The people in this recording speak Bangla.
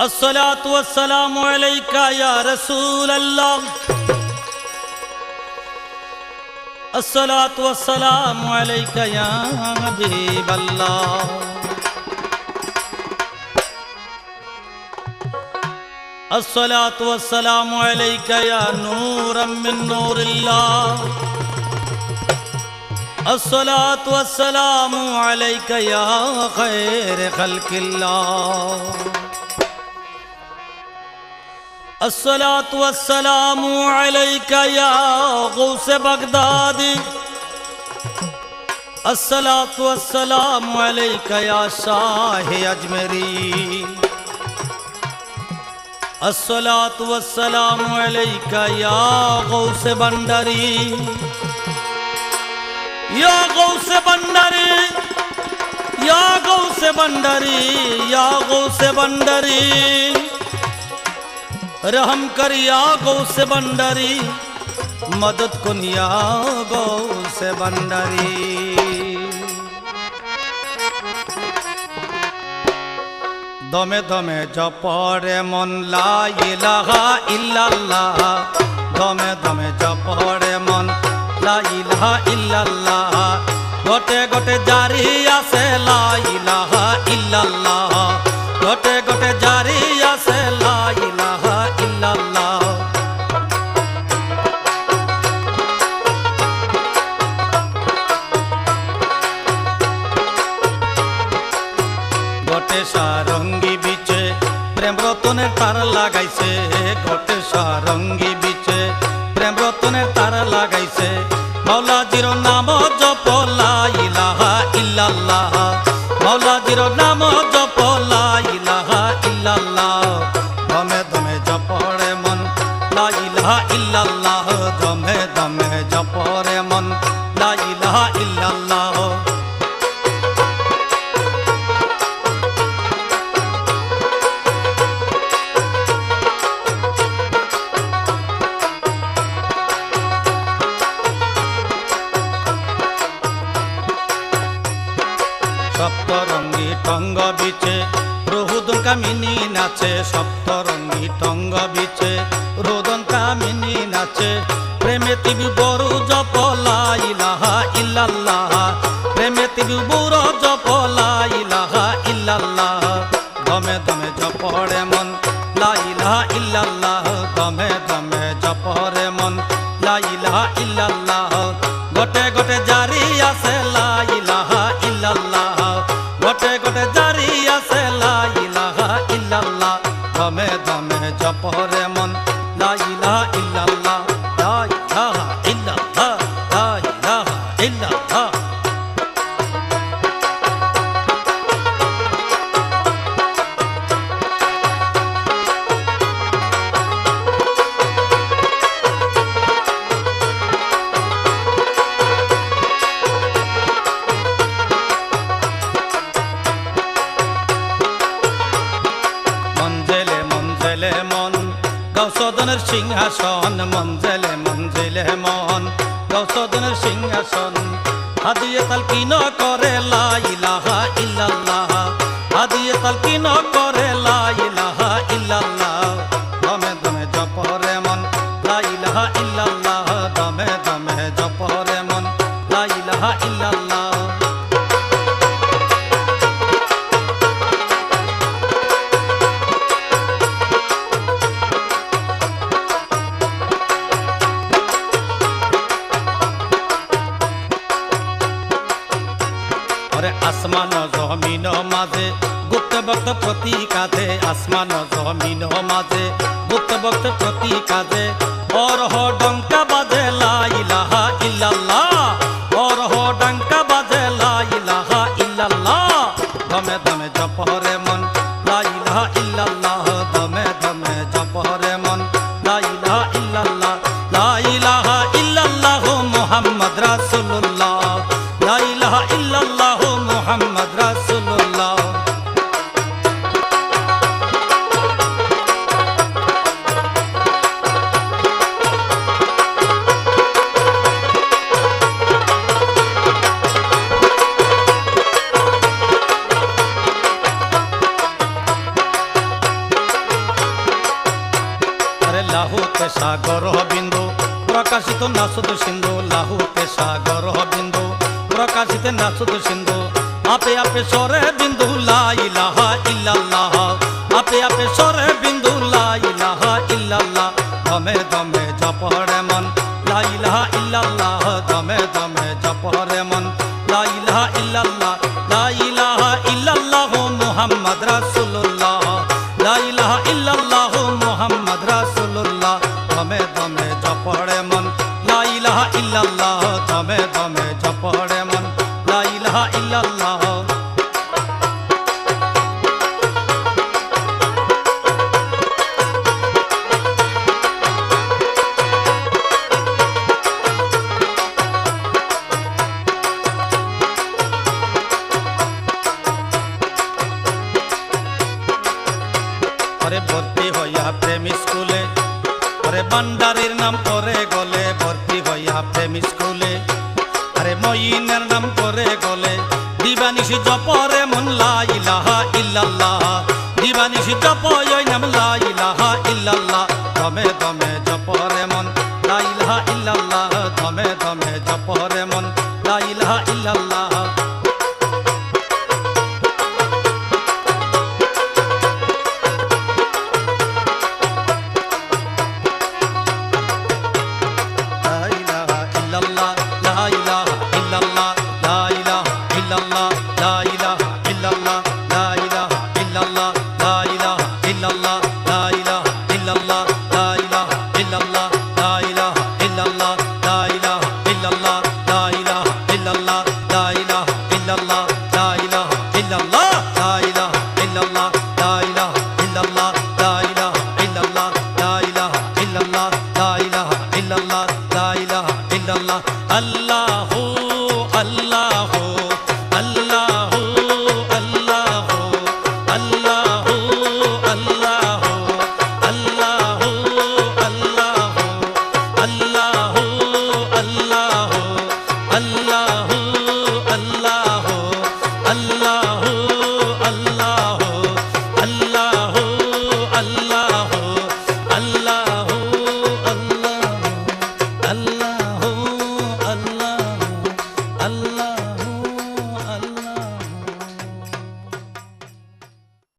الصلاة والسلام عليك يا رسول الله. الصلاة والسلام عليك يا حبيب الله. الصلاة والسلام عليك يا نورا من نور الله. الصلاة والسلام عليك يا خير خلق الله. الصلاة والسلام عليك يا غوث بغداد. الصلاة والسلام عليك يا شاه أجمري الصلاة والسلام عليك يا غوث بندري يا غوث بندري يا غوث بندري يا غوث بندري रहम कर या गौ से बंडरी मदद कुन या गौ से बंडरी দমে দমে জপরে মন লা ইলাহা ইল্লাল্লাহ দমে দমে জপরে মন লা ইলাহা ইল্লাল্লাহ গোটে গোটে জারি আছে লা ইলাহা ইল্লাল্লাহ প্রেম রতনের তার লাগাইছে। মৌলাজির নাম জপলা ইলাহা ইল্লাল্লাহ। মৌলাজির নাম জপলা ইলাহা ইল্লাল্লাহ। দমে দমে জপড়ে মন। লা ইলাহা ইল্লাল্লাহ দমে দমে কামিনী নাচে সপ্তরঙ্গী টঙ্গ বিচে। রোদন কামিনী নাচে, প্রেমে তিবি বড় জপলা ইলাহা ইল্লাল্লাহ। প্রেমে তিবি বড় জপলা ইলাহা ইল্লাল্লাহ। দমে দমে জপরে মন লা ইলাহা ইল্লাল্লাহ। দমে দমে জপরে মন লা ইলাহা ইল্লাল্লাহ। লা ইলাহা গৌসদনের সিংহাসন, মঞ্জেলে মঞ্জেলে মন। গৌসদনের সিংহাসন, হাদিয়ে তালকিন করে লা ইলাহা ইল্লাল্লাহ। হাদিয়ে তালকিন করে আসমান জমিন মাঝে। গুপ্ত ভক্ত প্রতি কাজে আসমান জমিন মাঝে। গুপ্ত ভক্ত প্রতি কাজে লাহুতে সাগর বিন্দু। প্রকাশিত নাসুদ সিন্ধু, লাহুতে সাগর বিন্দু। প্রকাশিত নাসুদ সিন্ধু, আপে আপে সরে বিন্দু লাইলাহা ইল্লাল্লাহ। আপে আপে সরে বিন্দু ভর্তি হইয়া প্রেম স্কুলে। আরে বান্ডারির নাম করে গলে, ভর্তি হইয়া প্রেম স্কুলে। আরে মইনের নাম করে গলে দিবানিশি জপরে মন লাইলাহা ইল্লাল্লাহ। দিবানিশি জপয় নাম লাইলাহা ইল্লাল্লাহ। দমে দমে জপরে illallah